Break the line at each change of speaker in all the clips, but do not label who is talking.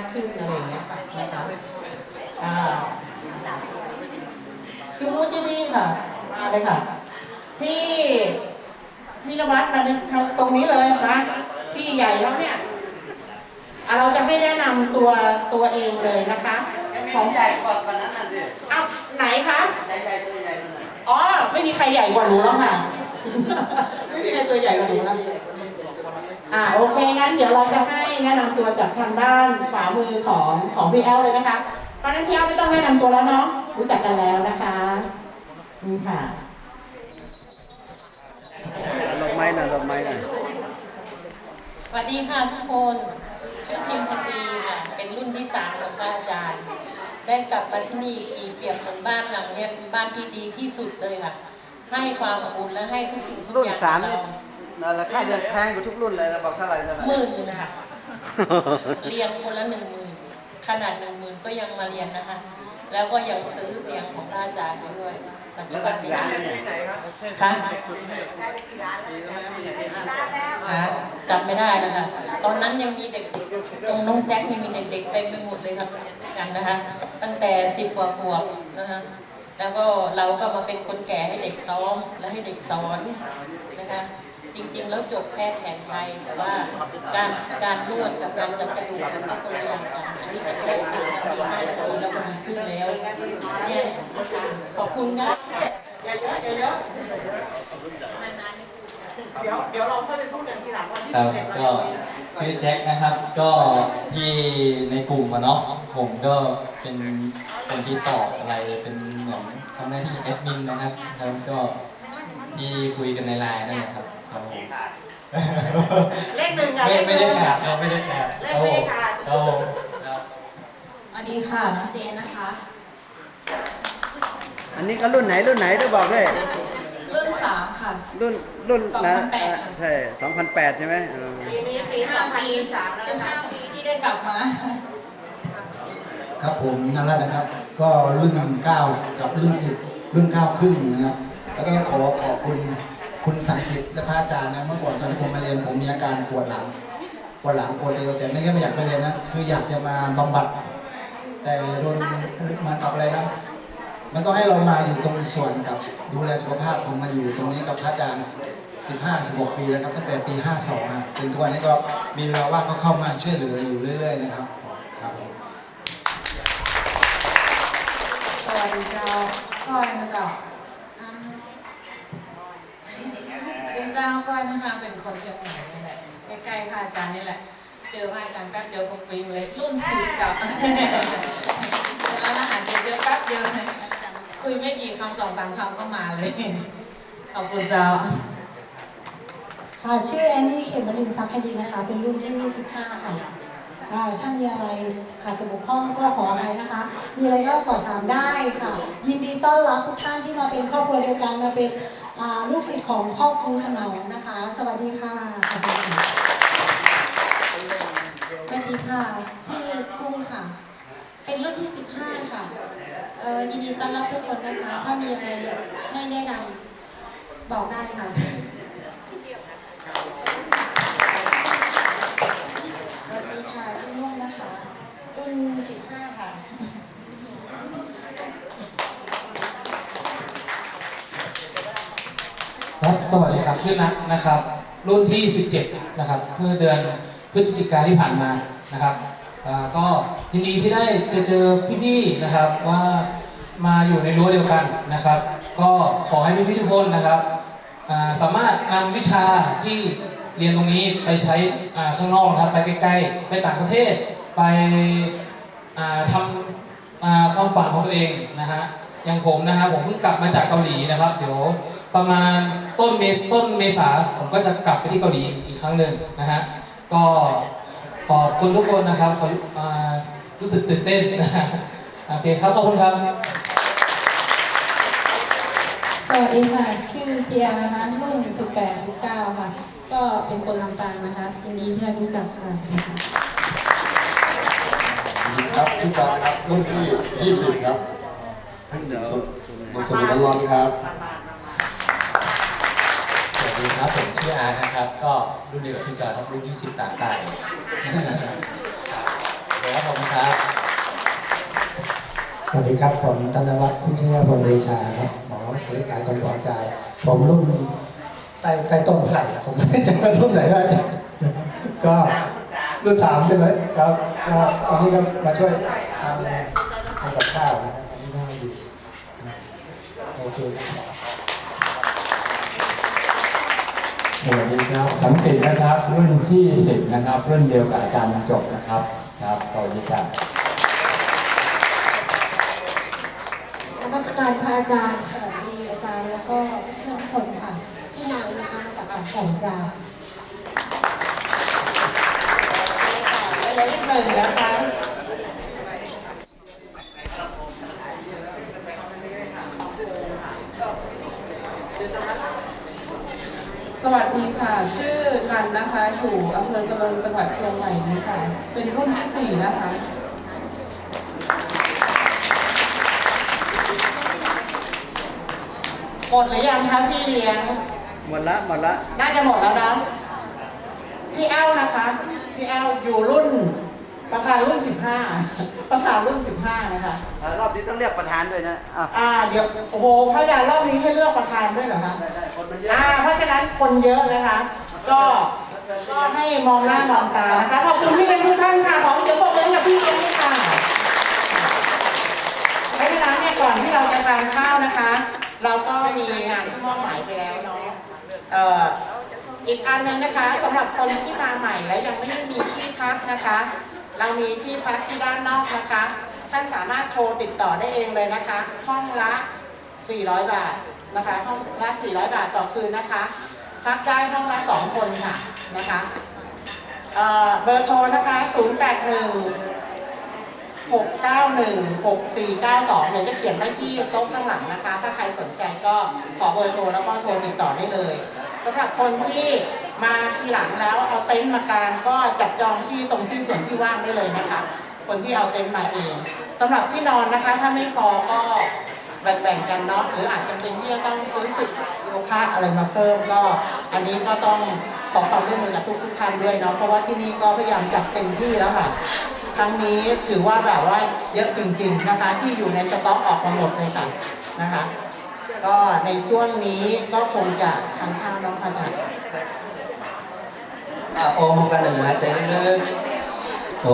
ากขึ้นอะไรอย่างเงี้ยค่ะนะคะอ่าคือพูดที่นี่ค่ะมาเลยค่ะพี่พี่นวัดมาตรงนี้เลยนะพี่ใหญ่แล้วเนี่ยอะเราจะให้แนะนำตัวตัวเองเลยนะคะของ
ใหญ่กว่าคนนั้นน่ะสิ
อ้าวไหนคะ
ใหญ่ใหญ่ตัวใหญ่คนนั้น
อ๋อไม่มีใครใหญ่กว่าหนูแล้วค่ะ ไม่มีใครตัวใหญ่กว่าหนูแล้ว อ่าโอเคงั้นเดี๋ยวเราจะให้แนะนำตัวจากทางด้านขวามือของของพี่แอลเลยนะคะเพราะฉะนั้นพี่แอลไม่ต้องแนะนำตัวแล้วเนาะรู้จักกันแล้วนะคะนี่ค่ะ
ลงไม้หน่อยลงไม้หน่อย
สวัสดีค่ะทุกคน ชื่อพิมพ์พจีค่ะ เป็นรุ่นที่สามของพระอาจารย์ ได้กลับมาที่นี่อีกทีเปรียบเหมือนบ้านหลังเนี้ยเป็นบ้านที่ดีที่สุดเลยค่ะ ให้ความอบอุ่นและให้ทุกสิ่งทุก
รุ่น
อย่าง
สาม
กับ
นี่
เรา
นั่นแหละค่าเดือนแพงกว่าทุกรุ่นเลยเราบอกเท่าไหร่เท่าไหร่
หมื่นหนึงค่ะ เรียนคนละหนึ่งหมื่นขนาดหนึ่งหมื่นก็ยังมาเรียนนะคะ แล้วก็ยังซื้อเตียงของพระอาจารย์ไปด้วยปัจจุ
แล้ว
บั
ก็
น
กี่
นี้
ร้านแล้วเนี่ย
ค่ะฮะจำไม่ได้แล้วค่ะ ตอนนั้นยังมีเด็กๆตรงน้องแจ็คยังมีเด็กๆเต็มไปหมดเลยครับกันนะคะ ตั้งแต่สิบกว่าขวบนะคะแล้วก็เราก็มาเป็นคนแก่ให้เด็กซ้อมและให้เด็กสอนนะคะ จริง ๆ แล้วจบแพทย์แผนไทย แต่ว่าการการนวดกับการจัดกระดูกมันก็คนละอย่างกัน อันนี้จะแค่สามนาทีห้านาทีแล้วก็ดีขึ้นแล้วเนี่ยนะคะขอบคุณนะอย่าเยอะอย่าเยอะเดี๋ยวเดี๋ยวเราค่อยไปพูดกันทีหลังว่าที่
ครับ
เด็ก
ก็ชื่อแจ็คนะครับก็ที่ในกลุ่มอะเนาะผมก็เป็นคนที่ตอบอะไรเป็นเหมือนทำหน้าที่แอดมินนะครับแล้วก็ ที่คุยกันในไลน์นั่นแหละครับครับผม
เลขหนึ่งอะ
ไม่
เลขห
ไม่
นึ่
ได้
ง
ขาดครับไม่ได้ขาด
เลขไม่ได้ขาด
ครับผมครับ
สวัสดีค่ะน้องเจนนะคะ
อันนี้ก็รุ่นไหนรุ่นไหนดูบอกด้วย
รุ่นสามค่ะ
รุ่นรุ่นนะ
2008
อ่าใช่2008ใช่ไหมเออ
ปีนี้ปี
ห้า
ห้าพัน
ปี
สาม
สิบห้าปีที่ได้กลับมา
ครับผมนั่นแหละนะครับ ก็รุ่น9กับรุ่น10รุ่น9ครึ่งนะครับ แล้วก็ขอขอบคุณคุณสังสิทธิ์และพระอาจารย์นะเมื่อก่อนตอนที่ผมมาเรียนผมมีอาการปวดหลังปวดหลังปวดเอวแต่ไม่ใช่ไม่อยากไปเรียนนะคืออยากจะมาบำบัด แต่โดนมันกับอะไรนะมันต้องให้เรามาอยู่ตรงส่วนกับดูแลสุขภาพผมมาอยู่ตรงนี้กับพระอาจารย์15 16 ปีแล้วครับตั้งแต่ปี 52ครับจนทุกวันนี้ก็มีเวลาว่างก็เข้ามาช่วยเหลืออยู่เรื่อย ๆ นะครับครับ
สวัสดีเจ้าก้อยนะเจ้าอืม เจ้าก้อยนะคะ เป็นคนเชียงใหม่นี่แหละใกล้ๆพระอาจารย์นี่แหละ เจอพระอาจารย์แป๊บเดียวก็ฟิงเลยรุ่นสิบจับแล้วอาหารเจอเจอแป๊บเดียวคุยไม่กี่คำสองสามคำก็มาเลย ขอบคุณเจ้า
ค่ะชื่อแอนนี่เขมรินทรัพย์ดีนะคะ เป็นรุ่นที่ 25 ค่ะ อ่าถ้ามีอะไรขาดตกบกพร่องก็ขออภัยนะคะ มีอะไรก็สอบถามได้ค่ะ ยินดีต้อนรับทุกท่านที่มาเป็นครอบครัวเดียวกันมาเป็นลูกศิษย์ของพ่อครูถนอมนะคะ สวัสดีค่ะสวัสดีค่ะ ชื่อกุ้งค่ะ เป็นรุ่นที่ 15 ค่ะเอ่อยินดีต้อนรับทุกคนนะคะ ถ้ามีอะไรให้แนะนำบอกได้ค่ะ สวัสดีค่ะ ชื่อนุ่มนะคะ รุ่น15ค่ะ
ครับสวัสดีครับชื่อนัทนะครับ รุ่นที่ 17 นะครับเมื่อเดือนพฤศจิกาที่ผ่านมานะครับก็ยินดีที่ได้เจอเจอพี่ๆนะครับว่ามาอยู่ในรั้วเดียวกันนะครับ ก็ขอให้พี่ๆทุกคนนะครับสามารถนำวิชาที่เรียนตรงนี้ไปใช้ข้างนอกนะครับ ไปใกล้ๆ ไปต่างประเทศ ไปทำความฝันของตัวเองนะฮะอย่างผมนะครับผมเพิ่งกลับมาจากเกาหลีนะครับ เดี๋ยวประมาณต้นเมต้นเมษาผมก็จะกลับไปที่เกาหลีอีกครั้งหนึ่งนะฮะก็ขอบคุณทุกคนนะครับขอรู้สึกตื่นเต้นโอเคครับขอบคุณครับ
สวัสดีค่ะ ชื่อเจียนะคะรุ่น18 19ค่ะ ก็เป็นคนลำปางนะคะยินดีที่ได้รู้จักค่ะ
ครับชื่อจอร์จครับรุ่นที่ 20 ครับเพิ่งถึงสุดมาสดๆร้อนๆครับ
สวัสดีครับผมชื่ออาร์ตนะครับ ก็รุ่นเดียวกับพี่จอยครับรุ่น 20 ต่างกันเดี๋ยว
ครับขอบคุณครับ
สวัสดีครับผมธนวัฒน์พิชยพลเดชาครับหมอเล็กหลายคนปลอบใจ ผมรุ่นใต้ใต้ต้นไผ่ผมไม่ได้จำว่ารุ่นไหนว่าจะก็ รุ่นสามใช่ไหมครับก็วันนี้ก็มาช่วยทำทำกับข้าวนะครับอันนี้น่าดีนะโอเค
สวัสดีครับสังสิตนะครับ รุ่นที่สิบนะครับ รุ่นเดียวกับอาจารย์บรรจบนะครับครับสวัสดีครับ
นมัสการพระอาจารย์สวัสดีอาจารย์แล้วก็เพื่อนทุกคนค่ะชื่อนางนะคะมาจากขอนแก่นจ้า
ไปเลยที่หนึ่งนะคะ
สวัสดีค่ะ ชื่อกันนะคะ อยู่อำเภอสะเริงจังหวัดเชียงใหม่นี้ค่ะ เป็นรุ่นที่สี่นะคะ
หมดหรือยังคะพี่เลี้ยง
หมดละหมดละ
น่าจะหมดแล้วนะ พี่แอ้วนะคะ พี่แอ้วอยู่รุ่นประธานรุ่น 15 ประธานรุ่น 15 นะคะ
อ่ารอบนี้ต้องเรียกประธานด้วยนะอะ
อ่าเดี๋ยวโอ้โหพระอาจารย์รอบนี้ให้เลือกประธานด้วยเหรอคะ
ได้ได้คนมันเยอะ
อ่าเพราะฉะนั้นคนเยอะนะคะ ก็ก็ให้มองหน้ามองตานะคะ ขอบคุณพี่เลี้ยงทุกท่านค่ะ ขอเสียงปรบมือให้กับพี่เลี้ยงด้วยค่ะเพราะฉะนั้นเนี่ยก่อนที่เราจะทานข้าวนะคะ เราก็มีงานที่มอบหมายไปแล้วเนาะเอ่อ อีกอันหนึ่งนะคะสำหรับคนที่มาใหม่แล้วยังไม่ได้มีที่พักนะคะ เรามีที่พักที่ด้านนอกนะคะ ท่านสามารถโทรติดต่อได้เองเลยนะคะ ห้องละ 400 บาทนะคะห้องละ 400 บาทต่อคืนนะคะ พักได้ห้องละ 2 คนค่ะนะคะเเบอร์โทรนะคะ 081 691 6492เนี่ยวจะเขียนไว้ที่โต๊ะข้างหลังนะคะ ถ้าใครสนใจก็ขอเบอร์โทรแล้วก็โทรติดต่อได้เลย สำหรับคนที่มาทีหลังแล้วเอาเต็นท์มากางก็จับจองที่ตรงที่ส่วนที่ว่างได้เลยนะคะ คนที่เอาเต็นท์มาเองสำหรับที่นอนนะคะ ถ้าไม่พอก็แบ่งๆกันเนาะหรืออาจจะเป็นที่จะต้องซื้อสึกโยคะอะไรมาเพิ่มก็ อันนี้ก็ต้องขอความร่วมมือกับทุกๆท่านด้วยเนาะเพราะว่าที่นี่ก็พยายามจัดเต็มที่แล้วค่ะ ครั้งนี้ถือว่าแบบว่าเยอะจริง ๆนะคะ ที่อยู่ในสต็อกออกมาหมดเลยค่ะนะคะ ก็ในช่วงนี้ก็คงจะทานข้าวน้องพาจัน
อะโอมกันหนึ่งหายใจลึกโอ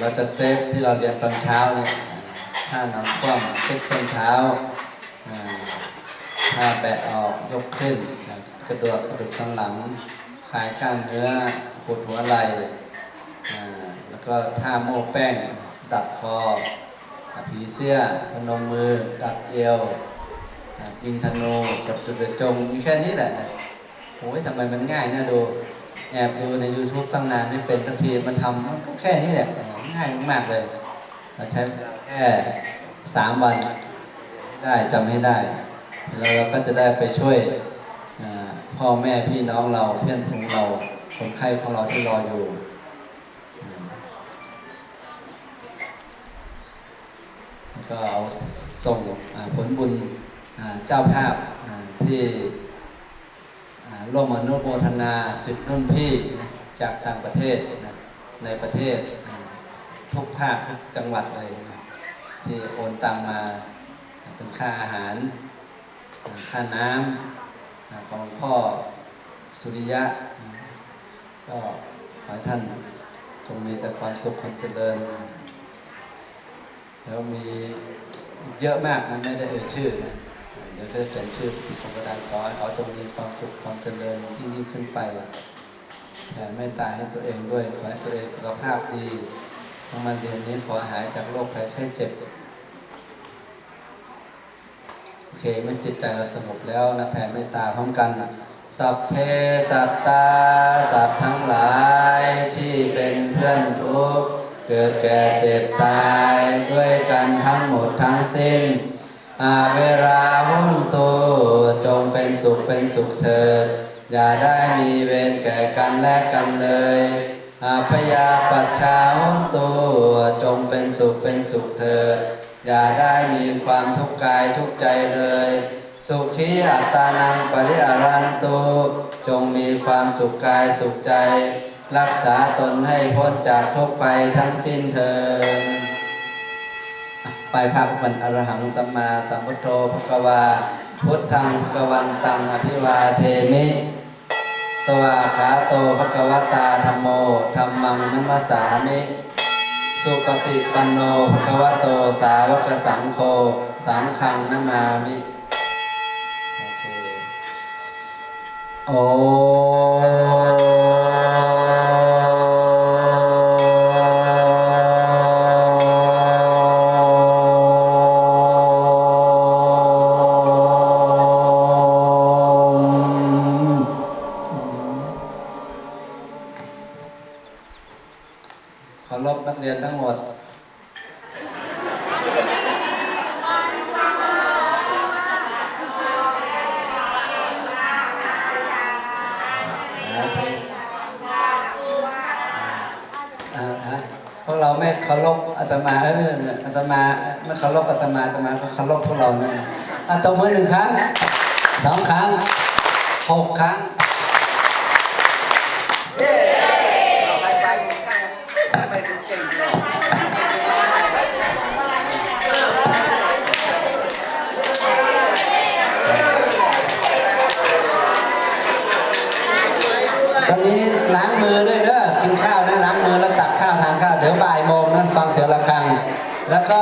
เราจะเซฟที่เราเรียนตอนเช้าเนี่ยท่านำคว่ำเช็คส้นเท้าอ่าท่าแบะออกยกขึ้นกระโดดกระดูกสันหลังคลายกล้ามเนื้อปวดหัวไหล่แล้วก็ท่าโม้แป้ง ดัดคอผีเสื้อพนมมือ ดัดเอวอ่ายิงธนูกับจุดเดือดจงมีแค่นี้แหละโอ้ยทำไมมันง่ายน่าดู แอบดูใน YouTube ตั้งนานไม่เป็นสักทีมันทำมันก็แค่นี้แหละง่ายมากๆเลยเราใช้แค่สามวันได้จำให้ได้ แล้วเราก็จะได้ไปช่วยพ่อแม่พี่น้องเราเพื่อนฝูงเราคนไข้ของเราที่รออยู่ก็เอาส่งผลบุญเจ้าภาพที่ ร่วมอนุโมทนาสิทธิรุ่นพี่นะจากต่างประเทศนะในประเทศทุกภาคทุกจังหวัดเลยนะที่โอนตังมาเป็นค่าอาหาร ค่าน้ำของหลวงพ่อสุริยะนะก็ขอให้ท่านจงมีแต่ความสุขความเจริญนะแล้วมีเยอะมากนะไม่ได้เอ่ยชื่อนะ เดี๋ยวจะเขียนชื่อที่ของกระดานขอให้เขาจงมีความสุขความเจริญยิ่งยิ่งขึ้นไปแผ่เมตตาให้ตัวเองด้วย ขอให้ตัวเองสุขภาพดีทั้งมันเดือนนี้ขอหายจากโรคภัยไข้เจ็บ โอเคเมื่อจิตใจเราสงบแล้วนะแผ่เมตตาพร้อมกันสัพเพสัตตาสัตว์ทั้งหลายที่เป็นเพื่อนทุกข์เกิดแก่เจ็บตายด้วยกันทั้งหมดทั้งสิ้น อาเวลาหุนตูจงเป็นสุขเป็นสุขเถิด อย่าได้มีเวรแก่กันและกันเลยอาพยาปัชชาหุนตูจงเป็นสุขเป็นสุขเถิด อย่าได้มีความทุกข์กายทุกใจเลย สุขีอัตตานังปริอารันตุจงมีความสุขกายสุขใจ รักษาตนให้พ้นจากทุกข์ภัยทั้งสิ้นเถิด ไปพักวันอรหังสัมมาสัมพุทโธภควา พุทธังภควันตังอภิวาเทมิ สวาขาโตภควตาธรรมโมธรรมังนัมมสสามิ สุปฏิปันโนภควโตสาวกสังโฆสังฆังนมามิโอ ตมาเอ้ยไม่ใช่อาตมาไม่เคารพอาตมาอาตมาก็เคารพพวกเรานั่นอัตมือหนึ่งครั้งสองครั้งหกครั้ง แล้วก็